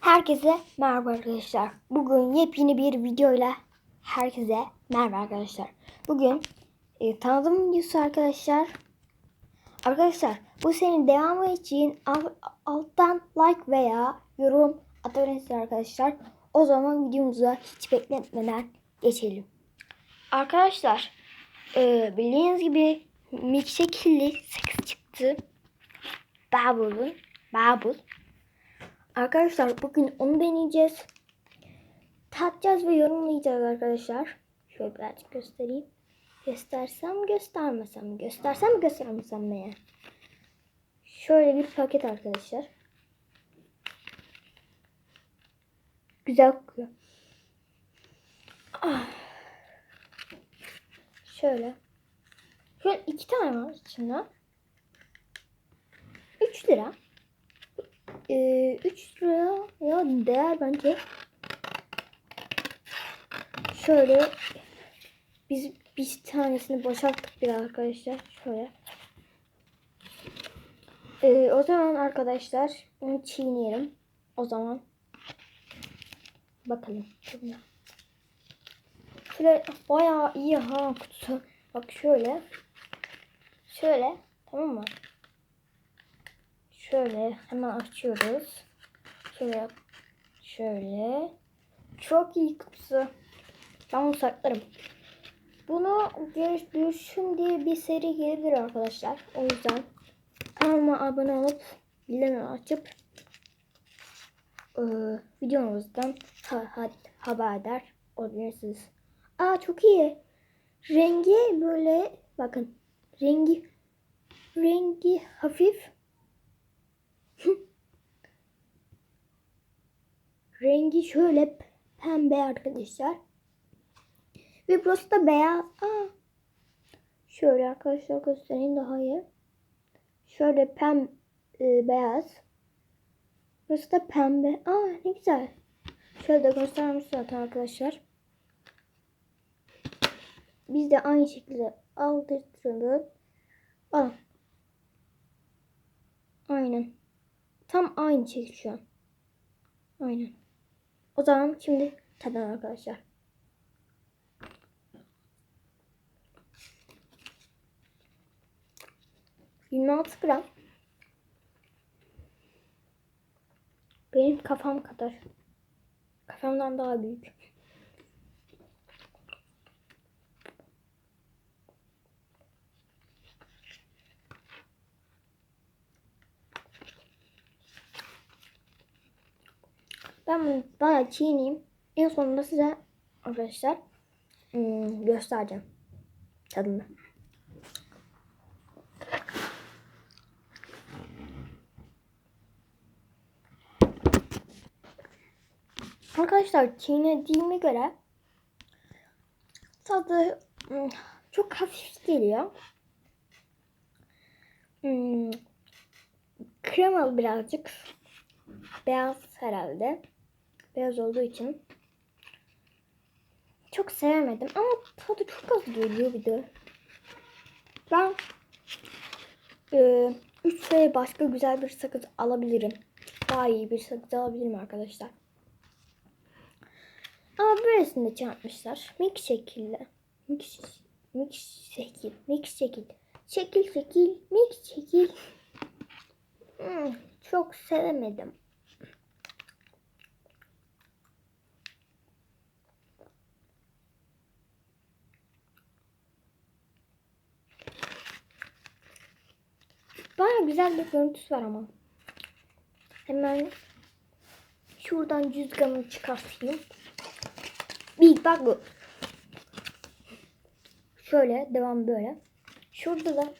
Herkese merhaba arkadaşlar. Bugün yepyeni bir videoyla herkese merhaba arkadaşlar. Bugün e, tanıtım videosu arkadaşlar. Arkadaşlar bu senin devamı için al- alttan like veya yorum atabilirsiniz arkadaşlar. O zaman videomuza hiç bekletmeden geçelim. Arkadaşlar e, bildiğiniz gibi milkshake'li sakız çıktı. Bubble'ın. Bubble. Arkadaşlar bugün onu deneyeceğiz. Tatacağız ve yorumlayacağız arkadaşlar. Şöyle birazcık göstereyim. Göstersem göstermesem. Göstersem göstermesem ne ya? Şöyle bir paket arkadaşlar. Güzel kokuyor. Ah. Şöyle. Şöyle iki tane var içinde. 3 lira. Ee, 3 lira ya değer bence. Şöyle biz bir tanesini boşalttık bir arkadaşlar. Şöyle. Ee, o zaman arkadaşlar onu çiğneyelim. O zaman bakalım. Şöyle bayağı iyi ha kutusu. Bak şöyle. Şöyle. Tamam mı? Şöyle hemen açıyoruz. Şöyle şöyle. Çok iyi kutusu. Ben bunu saklarım. Bunu görüş, görüşüm diye bir seri gelebilir arkadaşlar. O yüzden kanalıma abone olup bildirimleri açıp e, videomuzdan ha, ha, haberdar olabilirsiniz. Aa çok iyi. Rengi böyle bakın. Rengi rengi hafif Rengi şöyle pembe arkadaşlar. Ve burası da beyaz. Aa. Şöyle arkadaşlar göstereyim daha iyi. Şöyle pem e, beyaz. Burası da pembe. Aa ne güzel. Şöyle de göstermiş zaten arkadaşlar. Biz de aynı şekilde aldırtıralım. Al. Aynen. Tam aynı şekil şu an. Aynen. O zaman şimdi tadalım arkadaşlar. Yirmi altı gram. Benim kafam kadar. Kafamdan daha büyük. Ben bunu bayağı çiğneyim. En sonunda size arkadaşlar hmm, göstereceğim tadını. Arkadaşlar çiğnediğime göre tadı hmm, çok hafif geliyor. Hmm, kremalı birazcık. Beyaz herhalde. Beyaz olduğu için. Çok sevemedim ama tadı çok az geliyor bir de. Ben e, 3 liraya başka güzel bir sakız alabilirim. Daha iyi bir sakız alabilirim arkadaşlar. Ama böylesini de çarpmışlar. Mix şekilde. Mix, mix şekil. Mix şekil. Şekil şekil. Mix şekil. Hmm, çok sevemedim. Baya güzel bir görüntüsü var ama. Hemen şuradan cüzdanımı çıkartayım. Bir bak bu. Şöyle devam böyle. Şurada da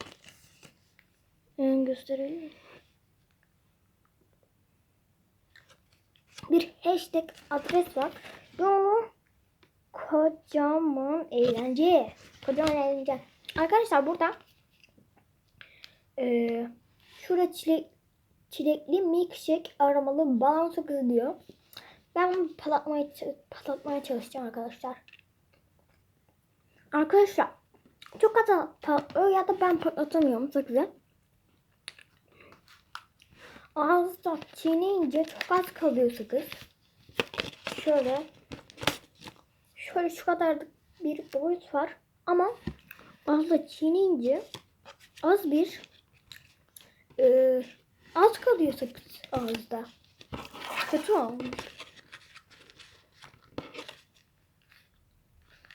hemen gösterelim. Bir hashtag adres var. Onu kocaman eğlence. Kocaman eğlence. Arkadaşlar burada ee, şurada çilek, çilekli milkshake aromalı balon sakızı diyor. Ben bunu patlatmaya, patlatmaya çalışacağım arkadaşlar. Arkadaşlar çok az patlıyor ya da ben patlatamıyorum sakızı. ağızda çiğneyince çok az kalıyor sakız. Şöyle. Şöyle şu kadar bir boyut var. Ama ağızda çiğneyince az bir e, az kalıyor sakız ağızda. Kötü olmuş.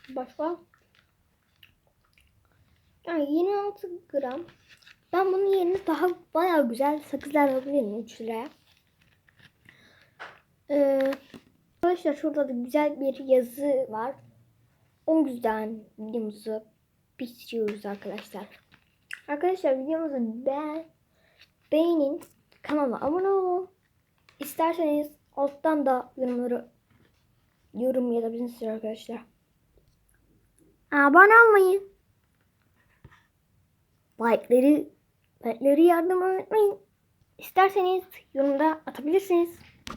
Başka? Yani 26 gram. Ben bunun yerine daha bayağı güzel sakızlar alabilirim 3 liraya. Ee, arkadaşlar şurada da güzel bir yazı var. O yüzden videomuzu bitiriyoruz arkadaşlar. Arkadaşlar videomuzu beğen, beğenin. Kanala abone olun. İsterseniz alttan da yorumları yorum yazabilirsiniz arkadaşlar. Abone olmayı, like'ları, like'ları yardım unutmayın. İsterseniz yorumda atabilirsiniz.